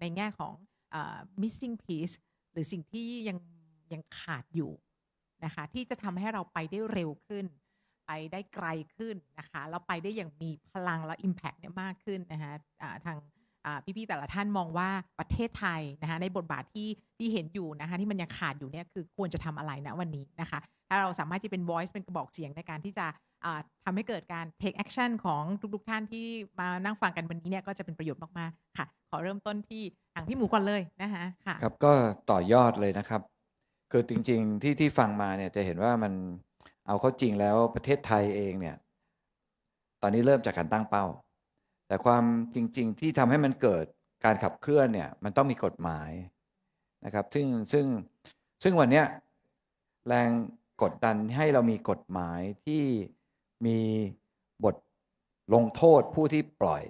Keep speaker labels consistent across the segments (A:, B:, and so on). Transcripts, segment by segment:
A: ในแง่ของอ missing piece หรือสิ่งที่ยังยังขาดอยู่นะคะที่จะทำให้เราไปได้เร็วขึ้น ไปได้ไกลขึ้นนะคะแล้วไปได้อย่างมีพลังและ impact เนี่ยมากขึ้นนะคะอ่าทางพี่ๆแต่ละท่านมองว่าประเทศไทยนะคะในบทบาทที่ที่เห็นอยู่นะคะที่มันยังขาดอยู่เนี่ยคือควรจะทำอะไรณวันนี้นะคะ ถ้าเราสามารถที่เป็น voice เป็นกระบอกเสียงในการที่จะอ่าทำให้เกิดการ take action ของทุกๆท่านที่มานั่งฟังกันวันนี้เนี่ยก็จะเป็นประโยชน์มากๆค่ะ ขอเริ่มต้นที่ทางพี่หมูก่อนเลยนะคะค่ะ
B: ครับก็ต่อยอดเลยนะครับ คือจริงๆที่ที่ฟังมาเนี่ยจะเห็นว่ามันเอาเข้าจริงแล้วประเทศไทยเองเนี่ย ตอนนี้เริ่มจากการตั้งเป้า แต่ความจริง ๆ ที่ทำให้มันเกิดการขับเคลื่อนเนี่ยมันต้องมีกฎหมายนะครับ ซึ่งซึ่งซึ่งวันเนี้ยแรง กดดันให้เรามีกฎหมายที่มีบทลงโทษผู้ที่ปล่อย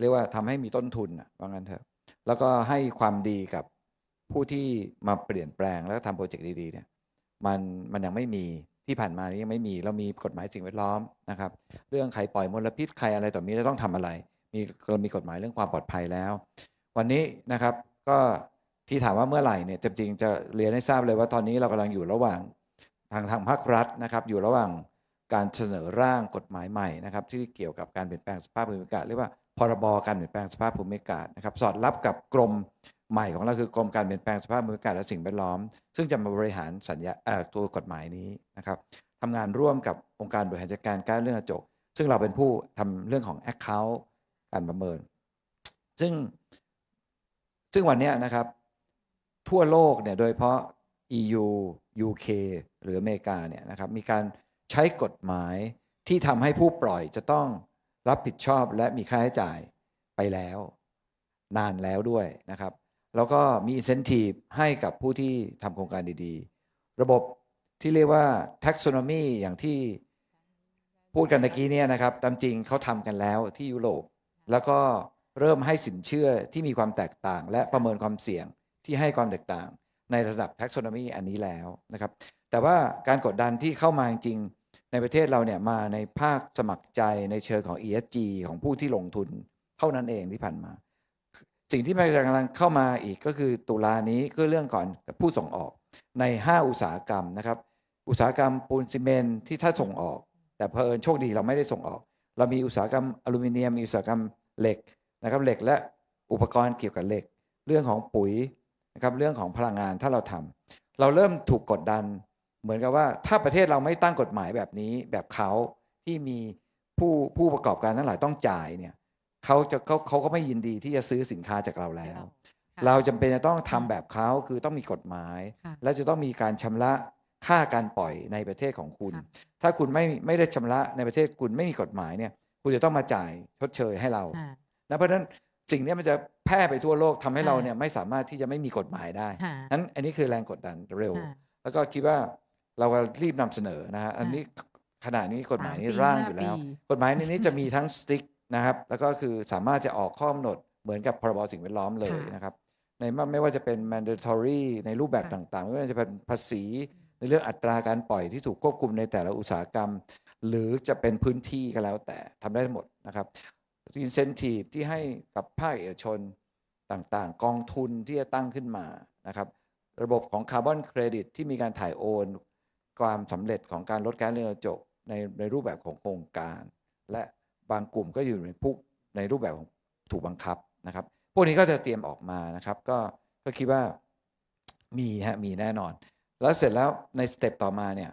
B: เรียกว่าทำให้มีต้นทุนอะว่างั้นเถอะ แล้วก็ให้ความดีกับผู้ที่มาเปลี่ยนแปลงแล้วทำโปรเจกต์ดีๆเนี่ยมันมันยังไม่มีที่ผ่านมานี้ยังไม่มีเรามีกฎหมายสิ่งแวดล้อมนะครับ เรื่องใครปล่อยมลพิษใครอะไรต่อมีเราต้องทำอะไร มีเรามีกฎหมายเรื่องความปลอดภัยแล้ว วันนี้นะครับก็ที่ถามว่าเมื่อไหร่เนี่ยจริงๆจะเรียนให้ทราบเลยว่าตอนนี้เรากำลังอยู่ระหว่าง ทางทางภาครัฐนะครับ อยู่ระหว่างการเสนอร่างกฎหมายใหม่นะครับที่เกี่ยวกับการเปลี่ยนแปลงสภาพภูมิอากาศเรียกว่าพรบการเปลี่ยนแปลงสภาพภูมิอากาศนะครับ สอดรับกับกรมใหม่ของเราคือกรมการเปลี่ยนแปลงสภาพภูมิอากาศและสิ่งแวดล้อม ซึ่งจะมาบริหารสัญญาตัวกฎหมายนี้นะครับทำงานร่วมกับองค์การบริหารจัดการการเรื่องกระจก ซึ่งเราเป็นผู้ทำเรื่องของ Account การประเมิน ซึ่งซึ่งวันนี้นะครับทั่วโลกเนี่ยโดยเฉพาะ EU UK หรืออเมริกาเนี่ยนะครับมีการใช้กฎหมายที่ทำให้ผู้ปล่อยจะต้องรับผิดชอบและมีค่าใช้จ่ายไปแล้ว นานแล้วด้วยนะครับ แล้วก็มี incentive ให้กับผู้ที่ทำโครงการดีๆ ระบบที่เรียกว่า taxonomy อย่างที่พูดกันตะกี้เนี่ยนะครับ ตามจริงเขาทำกันแล้วที่ยุโรป แล้วก็เริ่มให้สินเชื่อที่มีความแตกต่าง และประเมินความเสี่ยงที่ให้ความแตกต่าง ในระดับ taxonomy อันนี้แล้วนะครับ แต่ว่าการกดดันที่เข้ามาจริงในประเทศเราเนี่ยมาในภาคสมัครใจในเชิงของ ESG ของผู้ที่ลงทุนเท่านั้นเองที่ผ่านมา สิ่งที่มันกำลังเข้ามาอีกก็คือตุลานี้ก็เรื่องก่อนกับผู้ส่งออกใน 5 อุตสาหกรรมนะครับ อุตสาหกรรมปูนซีเมนต์ที่ถ้าส่งออก แต่เพอิญโชคดีเราไม่ได้ส่งออก เรามีอุตสาหกรรมอลูมิเนียมมีอุตสาหกรรมเหล็กนะครับเหล็กและอุปกรณ์เกี่ยวกับเหล็ก เรื่องของปุ๋ย นะครับเรื่องของพลังงานถ้าเราทำเราเริ่มถูกกดดัน เหมือนกับว่าถ้าประเทศเราไม่ตั้งกฎหมายแบบนี้แบบเขาที่มีผู้ผู้ประกอบการทั้งหลายต้องจ่ายเนี่ยเขาจะเขาเขาก็ไม่ยินดีที่จะซื้อสินค้าจากเราแล้ว
A: ค่ะ
B: เราจำเป็นจะต้องทำ
A: ค่ะ
B: แบบเขาคือต้องมีกฎหมาย
A: ค่ะ
B: และจะต้องมีการชำระค่าการปล่อยในประเทศของคุณ
A: ค่ะ
B: ถ้าคุณไม่ไม่ได้ชำระในประเทศคุณไม่มีกฎหมายเนี่ย คุณจะต้องมาจ่ายชดเชยให้เรา
A: ค่ะ
B: นะเพราะฉะนั้น สิ่งเนี้ยมันจะแพร่ไปทั่วโลกทำให้
A: ค่ะ
B: เราเนี่ยไม่สามารถที่จะไม่มีกฎหมายได้
A: ค่ะ
B: นั้นอันนี้คือแรงกดดันเร็ว
A: ค่ะ
B: แล้วก็คิดว่าเราก็รีบนำเสนอนะฮะอันนี้ขณะนี้กฎหมายนี้
A: สามปี
B: ร่าง
A: ห้า
B: อยู่แล้ว
A: ปี
B: กฎหมายในนี้จะมีทั้งสติ๊กนะครับแล้วก็คือสามารถจะออกข้อกำหนดเหมือนกับพรบสิ่งแวดล้อมเลย
A: ค่ะ
B: นะครับในไม่ไม่ว่าจะเป็น mandatory ในรูปแบบ
A: ค่ะ
B: ต่างๆ ไม่ว่าจะเป็นภาษีในเรื่องอัตราการปล่อยที่ถูกควบคุมในแต่ละอุตสาหกรรม หรือจะเป็นพื้นที่ก็แล้วแต่ทำได้หมดนะครับ incentive ที่ให้กับภาคเอกชนต่างๆ กองทุนที่จะตั้งขึ้นมานะครับ ระบบของคาร์บอนเครดิตที่มีการถ่ายโอน ความสำเร็จของการลดการเรือนกระจกในในรูปแบบของโครงการ และบางกลุ่มก็อยู่ในผู้ในรูปแบบของถูกบังคับนะครับ พวกนี้ก็จะเตรียมออกมานะครับ ก็ก็คิดว่ามีฮะมีแน่นอน แล้วเสร็จแล้วในสเต็ปต่อมาเนี่ย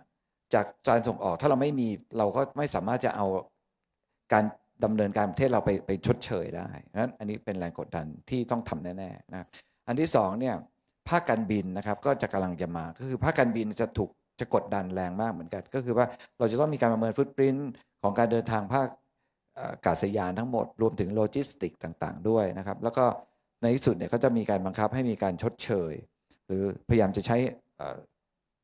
B: จากการส่งออกถ้าเราไม่มีเราก็ไม่สามารถจะเอาการ ดำเนินการประเทศเราไปไปชดเชยได้นั้นอันนี้เป็นแรงกดดันที่ต้องทำแน่ๆนะครับอันที่สองเนี่ยภาคการบินนะครับก็จะกำลังจะมาก็คือภาคการบินจะถูกจะกดดันแรงมากเหมือนกัน ก็คือว่าเราจะต้องมีการประเมินฟุตปรินต์ของการเดินทางภาคอากาศยานทั้งหมด รวมถึงโลจิสติกต่างๆ ด้วยนะครับ แล้วก็ในที่สุดเนี่ยเขาจะมีการบังคับให้มีการชดเชย หรือพยายามจะใช้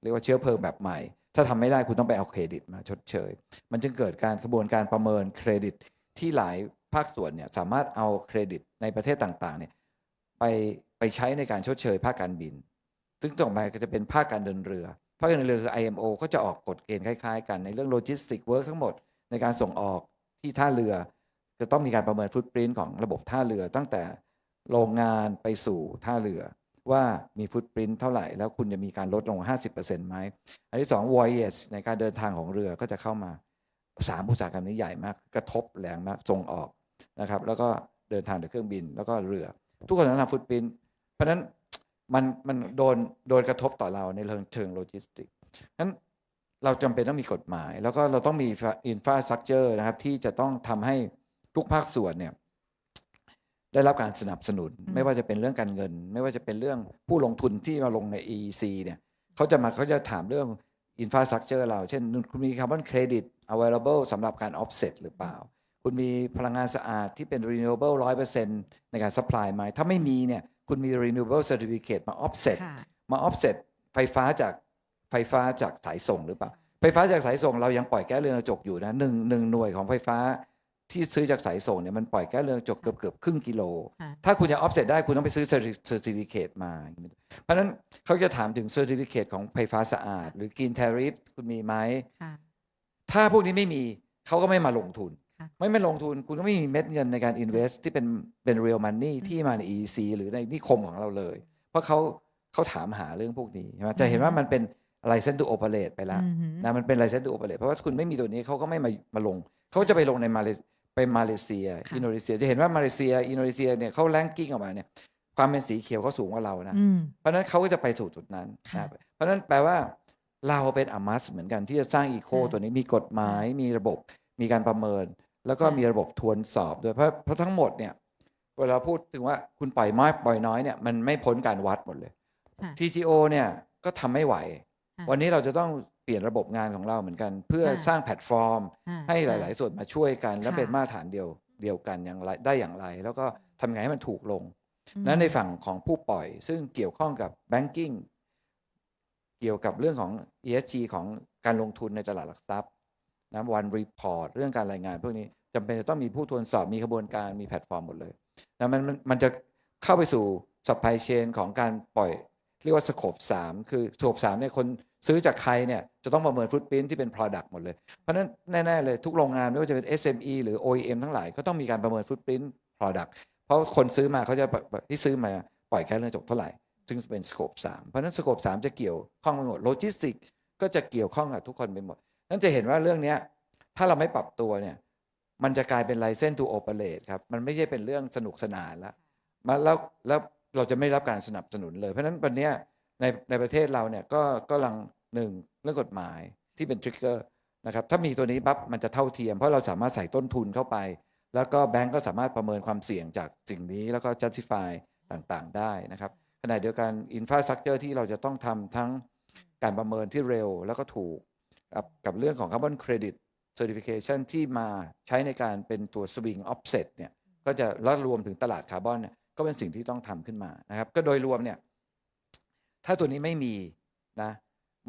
B: เรียกว่าเชื้อเพลิงแบบใหม่ ถ้าทำไม่ได้คุณต้องไปเอาเครดิตมาชดเชย มันจึงเกิดการกระบวนการประเมินเครดิต ที่หลายภาคส่วนเนี่ยสามารถเอาเครดิตในประเทศต่างๆเนี่ยไปไปใช้ในการชดเชยภาคการบิน ซึ่งต่อไปก็จะเป็นภาคการเดินเรือ ภาคการเดินเรือคือ IMO ก็จะออกกฎเกณฑ์คล้ายๆ กันในเรื่องโลจิสติกเวิร์กทั้งหมดในการส่งออกที่ท่าเรือ จะต้องมีการประเมินฟุตปรินต์ของระบบท่าเรือ ตั้งแต่โรงงานไปสู่ท่าเรือ ว่ามีฟุตปรินท์เท่าไหร่ แล้วคุณจะมีการลดลง 50%ไหมอันที่สอง voyage ในการเดินทางของเรือก็จะเข้ามา สามอุตสาหกรรมนี้ใหญ่มากกระทบแรงมากส่งออกนะครับ แล้วก็เดินทางโดยเครื่องบินแล้วก็เรือ ทุกคนต้องทำฟุตปรินท์เพราะฉะนั้นมันมันโดนโดนกระทบต่อเราในเชิงเชิงโลจิสติกนั้นเราจำเป็นต้องมีกฎหมาย แล้วก็เราต้องมีอินฟราสตรักเจอร์นะครับที่จะต้องทำให้ทุกภาคส่วนเนี่ยได้รับการสนับสนุน
A: อืม
B: ไม่ว่าจะเป็นเรื่องการเงิน ไม่ว่าจะเป็นเรื่องผู้ลงทุนที่มาลงใน EEC เนี่ยเขาจะมาเขาจะถามเรื่อง อินฟราสตรักเจอร์เรา เช่น คุณมีคาร์บอนเครดิต available สำหรับการ offset หรือเปล่า คุณมีพลังงานสะอาดที่เป็น renewable 100%ในการ supply ไหมถ้าไม่มีเนี่ยคุณมี renewable certificate มา offset
A: ค่ะ
B: มา offset ไฟฟ้าจากไฟฟ้าจากสายส่งหรือเปล่า ไฟฟ้าจากสายส่งเรายังปล่อยแก๊สเรือนกระจกอยู่นะหนึ่งหนึ่งหน่วยของไฟฟ้า ที่ซื้อจากสายส่งเนี่ยมันปล่อยแก๊สเรือนกระจกเกือบเกือบครึ่งกิโล
A: ค่ะ
B: ถ้าคุณจะ offset ได้คุณต้องไปซื้อ certificate มา เพราะฉะนั้นเขาจะถามถึง certificate ของไฟฟ้าสะอาด หรือ green tariff คุณมีไหม
A: ค่ะ
B: ถ้าพวกนี้ไม่มีเขาก็ไม่มาลงทุน
A: ค่ะ
B: ไม่ไม่ลงทุนคุณก็ไม่มีเม็ดเงินในการ invest ที่เป็นเป็น real money
A: อืม
B: ที่มาใน EEC หรือในนิคมของเราเลย เพราะเขาเขาถามหาเรื่องพวกนี้ใช่ไหมจะเห็นว่ามันเป็น license to operate ไปแล้ว
A: อือหือ
B: นะมันเป็น license to operate เพราะว่าคุณไม่มีตัวนี้เขาก็ไม่มามาลง เขาจะไปลงในมาเล ไปมาเลเซีย
A: ค่ะ
B: อินโดนีเซีย จะเห็นว่ามาเลเซีย อินโดนีเซียเนี่ยเขาแรงกิ้งออกมาเนี่ยความเป็นสีเขียวเขาสูงกว่าเรานะ
A: อืม
B: เพราะฉะนั้นเขาก็จะไปสู่จุดนั้น
A: ค่ะ
B: นะเพราะฉะนั้นแปลว่าเราเป็นอามัสเหมือนกันที่จะสร้างอีโค
A: ค่ะ
B: ตัวนี้มีกฎหมายมีระบบมีการประเมิน แล้วก็
A: ค่ะ
B: มีระบบทวนสอบด้วยเพราะเพราะทั้งหมดเนี่ยเวลาพูดถึงว่าคุณปล่อยมากปล่อยน้อยเนี่ยมันไม่พ้นการวัดหมดเลย
A: ค่ะ
B: TGO เนี่ยก็ทำไม่ไหว
A: ค่ะ
B: วันนี้เราจะต้อง เปลี่ยนระบบงานของเราเหมือนกัน เพื่อ
A: ค่ะ
B: สร้างแพลตฟอร์ม
A: อ่า
B: ให้ห
A: ค่ะ
B: ลาย ๆ ส่วนมาช่วยกัน และ
A: ค่ะ
B: เป็นมาตรฐานเดียวเดียวกันอย่างไรได้อย่างไร แล้วก็ทำไงให้มันถูกลง
A: อืม
B: นั้นในฝั่งของผู้ปล่อย ซึ่งเกี่ยวข้องกับ banking เกี่ยวกับเรื่องของ ESG ของการลงทุนในตลาดหลักทรัพย์นะวันรีพอร์ตเรื่องการรายงาน พวกนี้จำเป็นจะต้องมีผู้ทวนสอบมีกระบวนการมีแพลตฟอร์มหมดเลยนะมันมันมันจะเข้าไปสู่ supply chain ของการปล่อย เรียกว่าสโคปสามคือสโคปสามเนี่ยคนซื้อจากใครเนี่ยจะต้องประเมินฟุตปรินที่เป็น Product หมดเลย เพราะนั้นแน่ ๆ เลยทุกโรงงานไม่ว่าจะเป็น SME หรือ OEM ทั้งหลายก็ต้องมีการประเมินฟุตปริน Product เพราะคนซื้อมาเขาจะที่ซื้อมาปล่อยแค่เรื่องจบเท่าไหร่ ซึ่งเป็นสโคปสามเพราะนั้นสโคปสามจะเกี่ยวข้องไปหมดโลจิสติกก็จะเกี่ยวข้องกับทุกคนไปหมด นั่นจะเห็นว่าเรื่องนี้ถ้าเราไม่ปรับตัวเนี่ยมันจะกลายเป็น license to operate ครับมันไม่ใช่เป็นเรื่องสนุกสนานแล้วมาแล้วแล้วเราจะไม่รับการสนับสนุนเลย เพราะฉะนั้นวันนี้ ในในประเทศเราเนี่ยก็ก็ลังหนึ่งเรื่องกฎหมายที่เป็นทริกเกอร์นะครับถ้ามีตัวนี้ปั๊บมันจะเท่าเทียม เพราะเราสามารถใส่ต้นทุนเข้าไป แล้วก็แบงก์ก็สามารถประเมินความเสี่ยงจากสิ่งนี้แล้วก็ justify ต่างๆ ได้นะครับขณะเดียวกัน infrastructure ที่เราจะต้องทำทั้งการประเมินที่เร็วแล้วก็ถูกกับเรื่องของ carbon credit certification ที่มาใช้ในการเป็นตัว swing offset เนี่ยก็จะรวมถึงตลาดคาร์บอนเนี่ยก็เป็นสิ่งที่ต้องทำขึ้นมานะครับก็โดยรวมเนี่ย ถ้าตัวนี้ไม่มีนะ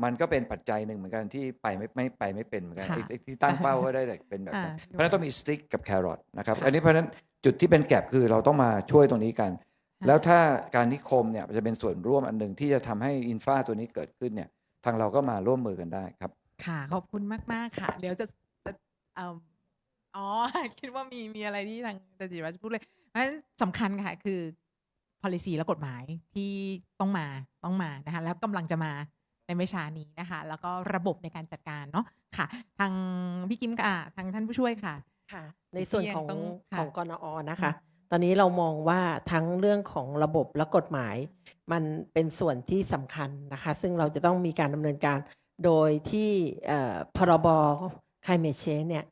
B: มันก็เป็นปัจจัยหนึ่งเหมือนกันที่ไปไม่ไม่ไปไม่เป็นเหมือนกัน
A: ค่ะ
B: ไอ้ไอ้ที่ตั้งเป้าก็ได้แต่เป็นแบบ
A: ค่ะ
B: นั้นเพราะฉะนั้นต้องมี stick กับ carrot นะครับ
A: ค่ะ
B: อันนี้เพราะฉะนั้นจุดที่เป็นแกลบคือเราต้องมาช่วยตรงนี้กัน
A: ค่ะ
B: แล้วถ้าการนิคมเนี่ยจะเป็นส่วนร่วมอันหนึ่งที่จะทำให้อินฟาตัวนี้เกิดขึ้นเนี่ยทางเราก็มาร่วมมือกันได้ครับ
A: ค่ะ ขอบคุณมาก ๆ ค่ะ เดี๋ยวจะจะเอิ่มอ๋อ คิดว่ามีมีอะไรที่ทางอาจารย์จิรวัตรจะพูดเลยเพราะฉะนั้นสำคัญค่ะ คือ policy และกฎหมายที่ต้องมาต้องมานะคะแล้วกำลังจะมาในไม่ช้านี้นะคะ แล้วก็ระบบในการจัดการเนาะค่ะ ทางพี่กิมค่ะทางท่านผู้ช่วยค่ะ
C: ค่ะ
A: สิ่ง
C: ในส่วน
A: ที่ยัง
C: ของ
A: ต้องค่ะ
C: ของกนอนะคะ ตอนนี้เรามองว่าทั้งเรื่องของระบบและกฎหมาย มันเป็นส่วนที่สำคัญนะคะ ซึ่งเราจะต้องมีการดำเนินการโดยที่เอ่อพรบ climate change เนี่ย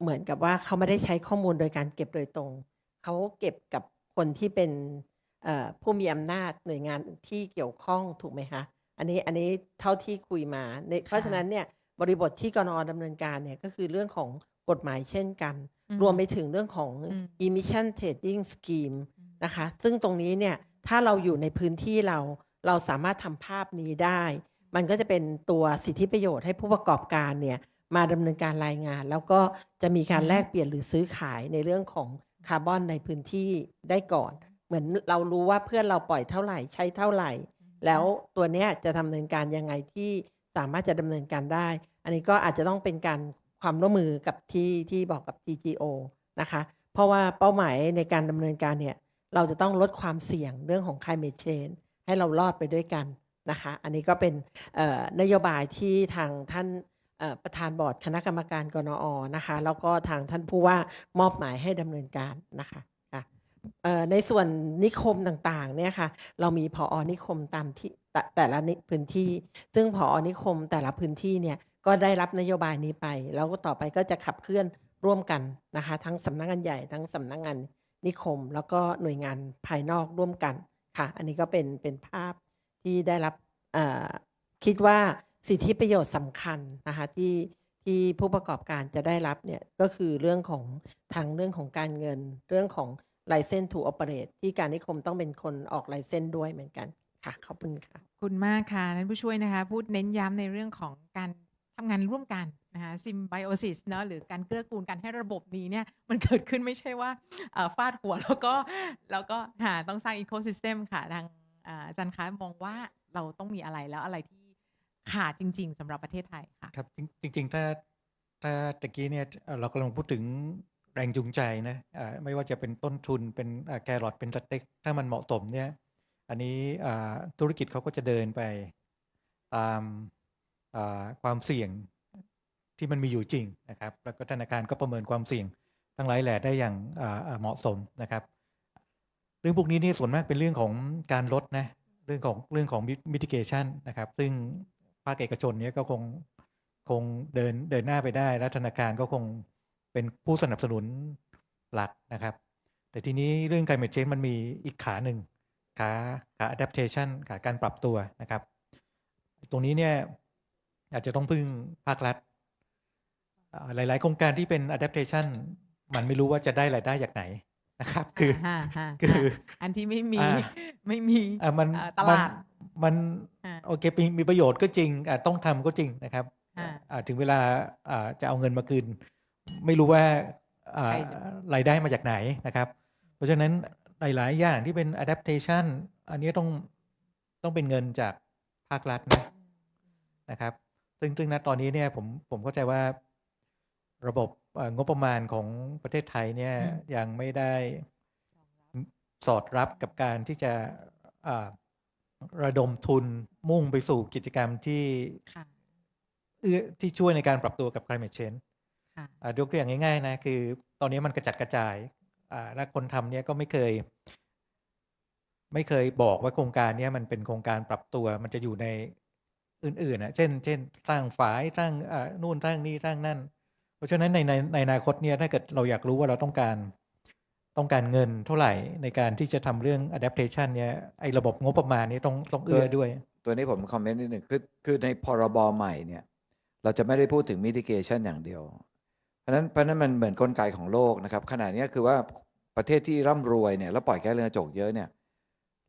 C: เหมือนกับว่าเขาไม่ได้ใช้ข้อมูลโดยการเก็บโดยตรง เขาเก็บกับคนที่เป็นเอ่อ ผู้มีอำนาจหน่วยงานที่เกี่ยวข้องถูกไหมคะอันนี้อันนี้เท่าที่คุยมาในเพราะฉะนั้นเนี่ยบริบทที่กนอดำเนินการเนี่ยก็คือเรื่องของกฎหมายเช่นกัน
A: อืม
C: รวมไปถึงเรื่องของ
A: อืม
C: emission trading scheme นะคะ ซึ่งตรงนี้เนี่ยถ้าเราอยู่ในพื้นที่เราเราสามารถทำภาพนี้ได้ มันก็จะเป็นตัวสิทธิประโยชน์ให้ผู้ประกอบการเนี่ยมาดำเนินการรายงาน แล้วก็จะมีการ
A: อืม
C: แลกเปลี่ยนหรือซื้อขายในเรื่องของคาร์บอนในพื้นที่ได้ก่อน เหมือนเรารู้ว่าเพื่อนเราปล่อยเท่าไหร่ใช้เท่าไหร่ แล้วตัวเนี้ยจะดำเนินการยังไงที่สามารถจะดำเนินการได้ อันนี้ก็อาจจะต้องเป็นการความร่วมมือกับที่ที่บอกกับ TGO นะคะ เพราะว่าเป้าหมายในการดำเนินการเนี่ยเราจะต้องลดความเสี่ยงเรื่องของ climate change ให้เรารอดไปด้วยกันนะคะ อันนี้ก็เป็นเอ่อนโยบายที่ทางท่านเอ่อประธานบอร์ดคณะกรรมการกนอนะคะ แล้วก็ทางท่านผู้ว่ามอบหมายให้ดำเนินการนะคะค่ะเอ่อ ในส่วนนิคมต่างๆเนี่ยค่ะเรามีพออนิคมตามที่แต่แต่ละพื้นที่ ซึ่งพออนิคมแต่ละพื้นที่เนี่ยก็ได้รับนโยบายนี้ไป แล้วก็ต่อไปก็จะขับเคลื่อนร่วมกันนะคะ ทั้งสำนักงานใหญ่ทั้งสำนักงานนิคม แล้วก็หน่วยงานภายนอกร่วมกันค่ะ อันนี้ก็เป็นเป็นภาพที่ได้รับคิดว่าสิทธิประโยชน์สำคัญนะคะที่ที่ผู้ประกอบการจะได้รับเนี่ยก็คือเรื่องของทางเรื่องของการเงินเรื่องของ license to operate ที่การนิคมต้องเป็นคนออก license ด้วยเหมือนกันค่ะขอบคุณค่ะ
A: ขอบคุณมากค่ะท่านผู้ช่วยนะคะ พูดเน้นย้ำในเรื่องของการทำงานร่วมกันนะคะซิมไบโอซิสเนาะหรือการเกื้อกูลกันให้ระบบนี้เนี่ยมันเกิดขึ้นไม่ใช่ว่าเอ่อฟาดหัวแล้วก็แล้วก็หาต้องสร้างอีโคซิสเต็มค่ะทางอ่าอาจารย์คะมองว่าเราต้องมีอะไรแล้วอะไรที่ขาดจริง ๆสำหรับประเทศไทยค่ะ
D: ครับจริงจริงๆถ้าถ้าตะกี้เนี่ยเอ่อเรากำลังพูดถึง แรงจูงใจนะไม่ว่าจะเป็นต้นทุนเป็นแครอทเป็นสเต็กถ้ามันเหมาะสมเนี่ย อันนี้ธุรกิจเขาก็จะเดินไปตามความเสี่ยงที่มันมีอยู่จริงนะครับ แล้วก็ธนาคารก็ประเมินความเสี่ยงทั้งหลายแหล่ได้อย่างเหมาะสมนะครับ เรื่องพวกนี้นี่ส่วนมากเป็นเรื่องของการลดนะเรื่องของเรื่องของ mitigation นะครับ ซึ่งภาคเอกชนเนี้ยก็คงคงเดินเดินหน้าไปได้ และธนาคารก็คง เป็นผู้สนับสนุนหลักนะครับ แต่ทีนี้เรื่อง climate change มันมีอีกขาหนึ่งขาขา adaptation ขาการปรับตัวนะครับ ตรงนี้เนี่ยอาจจะต้องพึ่งภาครัฐอ่าหลาย ๆ โครงการที่เป็น adaptation มันไม่รู้ว่าจะได้รายได้จากไหนนะครับ คือ
A: ฮะฮะ
D: คือ
A: ฮะอันที่ไม่มี
D: อ่า
A: ไม่มี
D: อะมัน
A: เอ่อต
D: มัน
A: ลาด
D: มัน
A: ฮะ
D: โอเคมีมีประโยชน์ก็จริงอะต้องทำก็จริงนะครับ
A: ฮะ
D: อะถึงเวลาอ่าจะเอาเงินมาคืน ไม่รู้ว่าอ่า
A: ใครจะ
D: รายได้มาจากไหนนะครับ เพราะฉะนั้นหลาย ๆ อย่างที่เป็น adaptation อันนี้ต้องต้องเป็นเงินจากภาครัฐนะนะครับ ซึ่งซึ่งณตอนนี้เนี่ยผมผมเข้าใจว่าระบบเอ่องบประมาณของประเทศไทยเนี่ย
A: อืม
D: ยังไม่ได้สอดรับกับการที่จะอ่าระดมทุนมุ่งไปสู่กิจกรรมที่
A: ค่ะ
D: เอื้อที่ช่วยในการปรับตัวกับ climate change
A: ค่ะ
D: อ่า ยกตัวอย่างง่ายๆนะคือ ตอนนี้มันกระจัดกระจายอ่าและคนทำเนี่ยก็ไม่เคย ไม่เคยบอกว่าโครงการเนี้ยมันเป็นโครงการปรับตัว มันจะอยู่ในอื่นๆนะเช่น เช่นสร้างฝายสร้างอ่านู่นสร้างนี่สร้างนั่น เพราะฉะนั้นในในในอนาคตเนี่ยถ้าเกิดเราอยากรู้ว่าเราต้องการต้องการเงินเท่าไหร่ในการที่จะทำเรื่อง adaptation เนี่ยไอ้ระบบงบประมาณนี้ต้องต้องเอื้อด้วย
B: ตัวนี้ผมคอมเมนต์นิดหนึ่งคือคือในพรบใหม่เนี่ย เราจะไม่ได้พูดถึง mitigation อย่างเดียวเพ ราะนั้นเพราะนั้นมันเหมือนกลไกของโลกนะครับขณะนี้คือว่าประเทศที่ร่ำรวยเนี่ยแล้วปล่อยแก๊สเรือนกระจกเยอะเนี่ย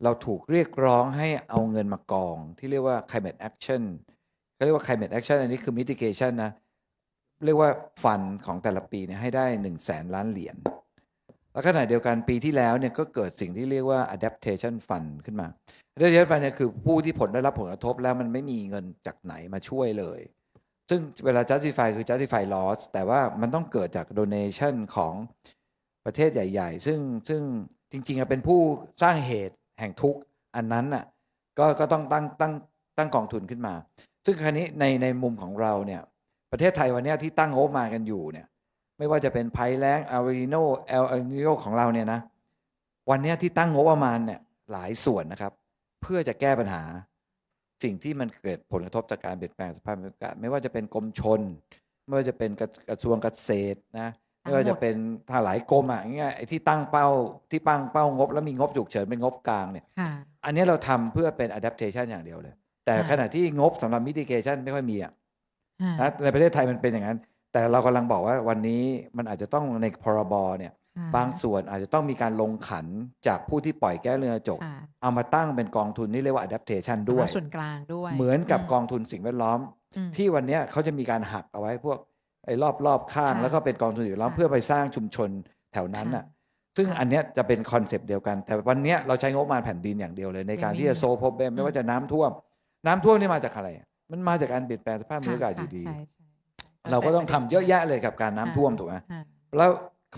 B: เราถูกเรียกร้องให้เอาเงินมากอง ที่เรียกว่า climate action เขาเรียกว่า climate action อันนี้คือ mitigation นะเรียกว่าฟันของแต่ละปีเนี่ยให้ได้หนึ่งแสนล้านเหรียญแล้วขณะเดียวกันปีที่แล้วเนี่ยก็เกิดสิ่งที่เรียกว่า adaptation fund ขึ้นมา adaptation fund เนี่ยคือผู้ที่ผลได้รับผลกระทบแล้วมันไม่มีเงินจากไหนมาช่วยเลย ซึ่งเวลา justify คือ justify loss แต่ว่ามันต้องเกิดจาก donation ของประเทศใหญ่ ๆ ซึ่งซึ่งจริงๆเป็นผู้สร้างเหตุแห่งทุกข์อันนั้นน่ะก็ก็ต้องตั้งตั้งตั้งกองทุนขึ้นมา ซึ่งคราวนี้ในในมุมของเราเนี่ยประเทศไทยวันนี้ที่ตั้งงบมากันอยู่เนี่ยไม่ว่าจะเป็นภัยแลงอ l ล n โนเอลนิโนของเราเนี่ยนะวันนี้ที่ตั้งงบประมาณเนี่ยหลายส่วนนะครับ เพื่อจะแก้ปัญหา สิ่งที่มันเกิดผลกระทบจากการเปลี่ยนแปลงสภาพอากาศ ไม่ว่าจะเป็นกรมชน ไม่ว่าจะเป็นกระกระทรวงเกษตรนะไม่ว่าจะเป็นถ้าหลายกรมอะอย่างเงี้ยไอ้ที่ตั้งเป้าที่ตั้งเป้างบ แล้วมีงบฉุกเฉินเป็นงบกลางเนี่ย
A: ค่ะ
B: อันเนี้ยเราทำเพื่อเป็น adaptation อย่างเดียวเลย แต่
A: ค่ะ
B: ขณะที่งบสำหรับ mitigation ไม่ค่อยมีอะ
A: ค่ะ
B: นะในประเทศไทยมันเป็นอย่างนั้น แต่เรากำลังบอกว่าวันนี้มันอาจจะต้องในพรบเนี่ย
A: ค่ะ
B: บางส่วนอาจจะต้องมีการลงขันจากผู้ที่ปล่อยแก้วเรือนกระจก
A: ค่ะ
B: เอามาตั้งเป็นกองทุนที่เรียกว่า adaptation ด้ว
A: สำห
B: ย
A: รับส่วนกลางด้วย
B: เหมือนกับ
A: ม
B: กองทุนสิ่งแวดล้อม
A: อืม
B: ที่วันเนี้ยเขาจะมีการหักเอาไว้พวกไอ้รอบรอบข้าง
A: ค่ะ
B: แล้วก็เป็นกองทุนสิ่งแวดล้อม
A: ค่ะ
B: เพื่อไปสร้างชุมชนแถวนั้น
A: ค่ะ
B: น่ะซึ่ง
A: ค่ะ
B: อันเนี้ยจะเป็นคอนเซปต์เดียวกัน แต่วันเนี้ยเราใช้งบประมาณแผ่นดินอย่างเดียวเลย ในการ
A: ยังไม่
B: ที่จะ
A: มี
B: โซลพบเบม
A: อื
B: ไม่
A: ม
B: ว่าจะน้ำท่วม น้ำท่วมนี่มาจากอะไร มันมาจากการเปลี่ยนแปลงสภาพภูมิ
A: ค่ะ
B: อากาศอ
A: ค่ะ
B: ยู่ดี
A: ใช่ใช่ใช่
B: เราก็ต้องทำเยอะแยะเลยกับการน้ำท่วมถูกไหม
A: ค่ะ
B: แล้ว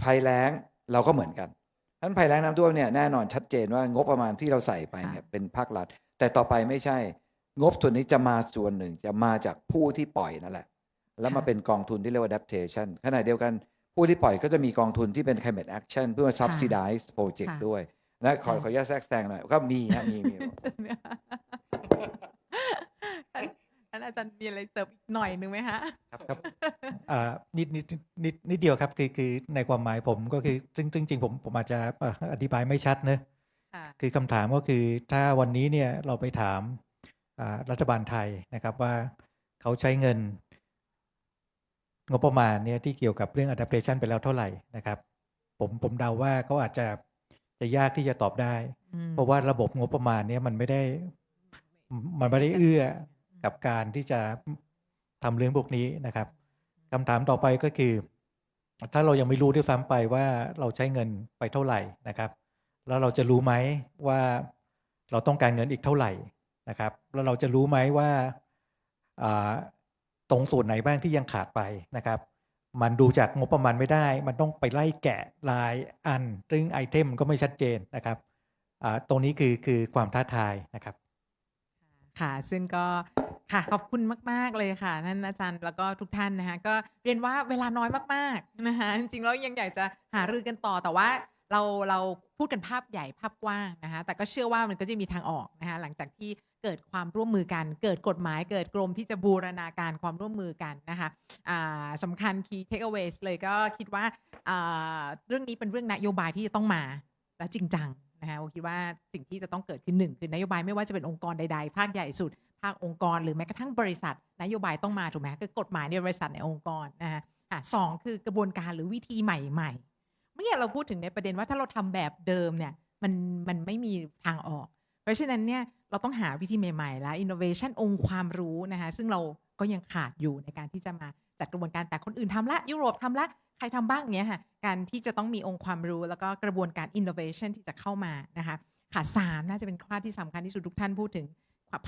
B: ภัยแล้ง เราก็เหมือนกันท่านภัยแล้งน้ำท่วมเนี่ยแน่นอนชัดเจนว่างบประมาณที่เราใส่ไปเนี่ย
A: ค่ะ
B: เป็นภาครัฐ แต่ต่อไปไม่ใช่ งบส่วนนี้จะมาส่วนหนึ่งจะมาจากผู้ที่ปล่อยนั่นแหละ แล้วมาเป็นกองทุนที่เรียกว่า adaptation ขณะเดียวกันผู้ที่ปล่อยก็จะมีกองทุนที่เป็น climate action เพื่อมา subsidize project
A: ค่ะ
B: ด้วยนะขอ
A: ค่ะ
B: ขออนุญาตแทรกแซงหน่อยก็มีฮะมีมี
A: ท่านท่านอาจารย์มีอะไรเสริมอีกหน่อยหนึ่งไหมคะ
D: ครับครับอ่านิดนิดนิดนิดเดียวครับคือคือในความหมายผมก็คือซึ่งซึ่งจริงผมผมอาจจะเอ่ออธิบายไม่ชัดเนอะ
A: ค่ะ
D: คือคำถามก็คือถ้าวันนี้เนี่ยเราไปถามอ่ารัฐบาลไทยนะครับว่าเขาใช้เงิน งบประมาณเนี่ยที่เกี่ยวกับเรื่อง adaptation ไปแล้วเท่าไหร่นะครับ ผมผมเดาว่าเขาอาจจะจะยากที่จะตอบได้
A: อืม
D: เพราะว่าระบบงบประมาณเนี่ยมันไม่ได้ มันไม่ได้เอื้อ กับการที่จะทำเรื่องพวกนี้นะครับคำถามต่อไปก็คือ ถ้าเรายังไม่รู้ด้วยซ้ำไปว่าเราใช้เงินไปเท่าไหร่นะครับ แล้วเราจะรู้ไหมว่าเราต้องการเงินอีกเท่าไหร่นะครับ แล้วเราจะรู้ไหมว่าตรงส่วนไหนบ้างที่ยังขาดไปนะครับ มันดูจากงบประมาณไม่ได้ มันต้องไปไล่แกะรายอัน ซึ่งไอเทมก็ไม่ชัดเจนนะครับตรงนี้คือคือความท้าทายนะครับ
A: ค่ะซึ่งก็ ค่ะขอบคุณมาก ๆ เลยค่ะท่านอาจารย์แล้วก็ทุกท่านนะคะก็เรียนว่าเวลาน้อยมากๆนะคะจริงๆแล้วยังอยากจะหารือกันต่อแต่ว่าเราเราพูดกันภาพใหญ่ภาพกว้างนะคะแต่ก็เชื่อว่ามันก็จะมีทางออกนะคะหลังจากที่เกิดความร่วมมือกัน เกิดกฎหมายเกิดกรมที่จะบูรณาการความร่วมมือกันนะคะสำคัญ key takeaways เลยก็คิดว่าเรื่องนี้เป็นเรื่องนโยบายที่จะต้องมาและจริงจังนะคะคิดว่าสิ่งที่จะต้องเกิดขึ้นหนึ่งคือนโยบายไม่ว่าจะเป็นองค์กรใด ๆ ภาคใหญ่สุด ภาคองค์กร หรือแม้กระทั่งบริษัท นโยบายต้องมาถูกไหมคือกฎหมายในบริษัทในองค์กรนะคะอะสองคือกระบวนการหรือวิธีใหม่ๆเมื่อกี้เราพูดถึงในประเด็นว่าถ้าเราทำแบบเดิมเนี่ยมันมันไม่มีทางออก เพราะฉะนั้นเนี่ยเราต้องหาวิธีใหม่ๆ และ innovation องค์ความรู้นะคะซึ่งเราก็ยังขาดอยู่ในการที่จะมาจัดกระบวนการแต่คนอื่นทำละ ยุโรปทำละ ใครทำบ้างเนี้ยค่ะการที่จะต้องมีองค์ความรู้ แล้วก็กระบวนการ innovation ที่จะเข้ามานะคะค่ะสามน่าจะเป็นข้อที่สำคัญที่สุดทุกท่านพูดถึง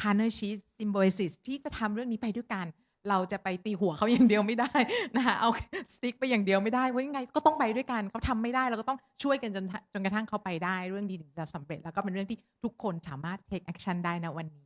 A: partnership symbiosis ที่จะทำเรื่องนี้ไปด้วยกัน เราจะไปตีหัวเขาอย่างเดียวไม่ได้นะคะเอาสติ๊กไปอย่างเดียวไม่ได้ว่ายังไงก็ต้องไปด้วยกันเขาทำไม่ได้เราก็ต้องช่วยกันจนจนกระทั่งเขาไปได้ เรื่องดีถึงจะสำเร็จ แล้วก็เป็นเรื่องที่ทุกคนสามารถ take action ได้นะวันนี้